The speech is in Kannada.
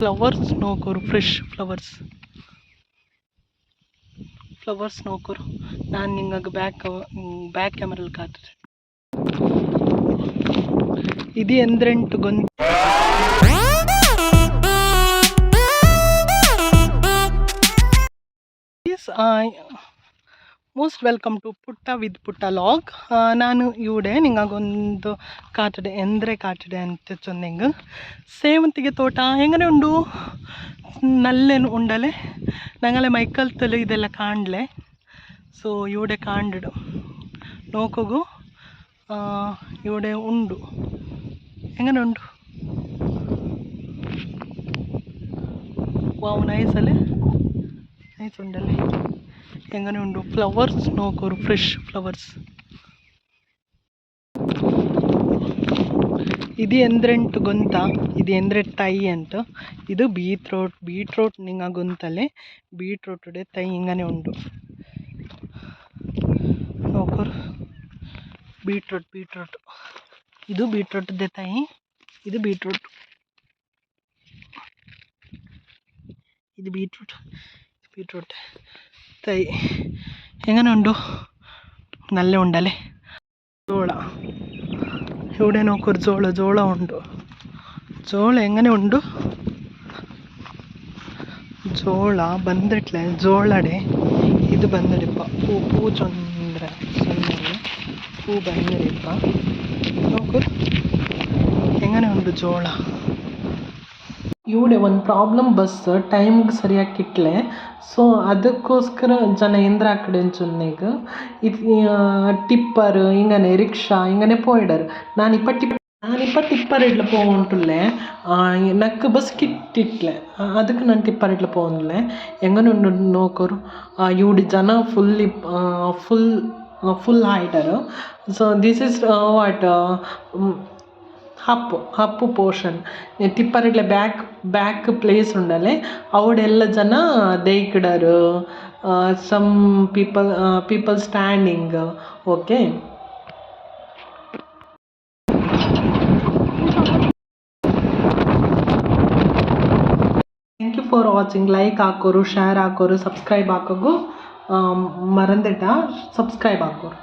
ಫ್ಲವರ್ಸ್ ನೋಕೋರು ಫ್ರೆಶ್ ಫ್ಲವರ್ಸ್ ಫ್ಲವರ್ಸ್ ನೋಕೋರು ನಾನು ನಿಮಗೆ ಬ್ಯಾಕ್ ಬ್ಯಾಕ್ ಕ್ಯಾಮ್ರಲ್ಲಿ ಕಾತದೆ ఇది ಎಂದ್ರೆಂಟು ಗೊಂತ most welcome to Putta with Putta log ನಾನು ಇವಡೆ, ನಿಂಗಾಗೊಂದು ಕಾಟಡೆ ಎಂದ್ರೆ ಕಾಟಡೆ ಅಂತ ಚೊಂದೆಂಗ್. ಸೇವಂತಿಗೆ ತೋಟ, ಹೆಂಗನೆ ಉಂಡು? ನಲ್ಲೇನು ಉಂಡಲೆ. ನಂಗಲೆ ಮೈಕಲ್ ಮೈಕಲ್ತಲು ಇದೆಲ್ಲ ಕಾಣ್ಲೆ. ಸೊ ಇವಡೆ ಕಾಂಡಿಡು. ನೋಕೋಗು. ಇವಡೆ ಉಂಡು. ಹೆಂಗನೆ ಉಂಡು? ವಾವ್ ನೈಸಲೆ ನೈಸ್ ಉಂಡല്ലേ ಹೆಂಗನೆ ಉಂಡು? ಫ್ಲವರ್ಸ್ ನೋಕೋರು ಫ್ರೆಶ್ ಫ್ಲವರ್ಸ್ ಇದು ಎಂದ್ರೆಂಟು ಗೊಂತ, ಇದು ಎಂದ್ರೆ ತೈ ಅಂತ. ಇದು ಬೀಟ್ರೋಟ್ ಬೀಟ್ರೋಟ್ ನಿಂಗ ಗೊಂತಲೆ ಬೀಟ್ರೋಟುಡೆ ತೈ ಹಿಂಗನೇ ಉಂಡು. ನೋಕೋರು ಬೀಟ್ರೋಟ್ ಬೀಟ್ರೋಟ್ ಇದು ಬೀಟ್ರೋಟ್ದೆ ತೈ, ಇದು ಬೀಟ್ರೋಟ್ ಇದು ಬೀಟ್ರೂಟ್ ಬೀಟ್ರೂಟ್ ತೈ ಹೆಂಗನೆ ಉಂಡು ನಲ್ಲೆ ಉಂಡಲೆ ಜೋಳ ഇവിടെ നോക്കൊരു ജോള ജോള ഉണ്ട് ജോള എങ്ങനെ ഉണ്ട് ಜೋಳ ಬಂದಿಟ್ಲೆ ಜೋಳಡೆ ಇದು ಬಂದಡಿಪ್ಪ ಪೂ ಪೂ ಚಂದ್ರ ಚಂದ್ರ ಪೂ ಬಂದಡಿಪ್ಪ ನೋಕು ಹೆಂಗನೆ ಉಂಡು ಜೋಳ ಇವಡೆ ಒಂದು ಪ್ರಾಬ್ಲಮ್ ಬಸ್ ಟೈಮ್ಗೆ ಸರಿಯಾಗಿ ಕಿಟ್ಲೆ ಸೊ ಅದಕ್ಕೋಸ್ಕರ ಜನ ಎಂದ್ರ ಆಕಡೆ ಅಂಚುನ್ನೆಗ್ ಇದು ಟಿಪ್ಪರ್ ಇಂಗನೆ ರಿಕ್ಷಾ ಇಂಗನೆ ಪೋಯ್ಡರ್ ನಾನು ಇಪ್ಪ ಟಿಪ್ ನಾನು ಇಪ್ಪ ಟಿಪ್ಪರ್ ಇಡ್ಲ ಪೋವಂಟುಲ್ಲೆ ನಕ್ ಬಸ್ ಕಿಟ್ಟಿಟ್ಲೆ ಅದಕ್ಕೆ ನಾನು ಟಿಪ್ಪರ್ ಇಡ್ಲ ಪೋವೊಂದುಲ್ಲೆ ಎಂಗನೆ ಉಂಡು ನೋಕೋರು ಇವ್ಡು ಜನ full full full ಆಯ್ಡರ್ so this is what ಹಪ್ಪು ಹಪ್ಪು ಪೋರ್ಷನ್ ತಿಪ್ಪರೆಡ್ಲ ಬ್ಯಾಕ್ ಬ್ಯಾಕ್ ಪ್ಲೇಸ್ ಉಂಡಲೆ ಅವಡೆಲ್ಲ ಜನ ದೇಯ್ಕ್ಡರ್ some people people standing okay thank you for watching like ಹಾಕೋರು ಶೇರ್ ಹಾಕೋರು ಸಬ್ಸ್ಕ್ರೈಬ್ ಹಾಕೋಗು ಮರಂದಿಟ ಸಬ್ಸ್ಕ್ರೈಬ್ ಹಾಕೋರು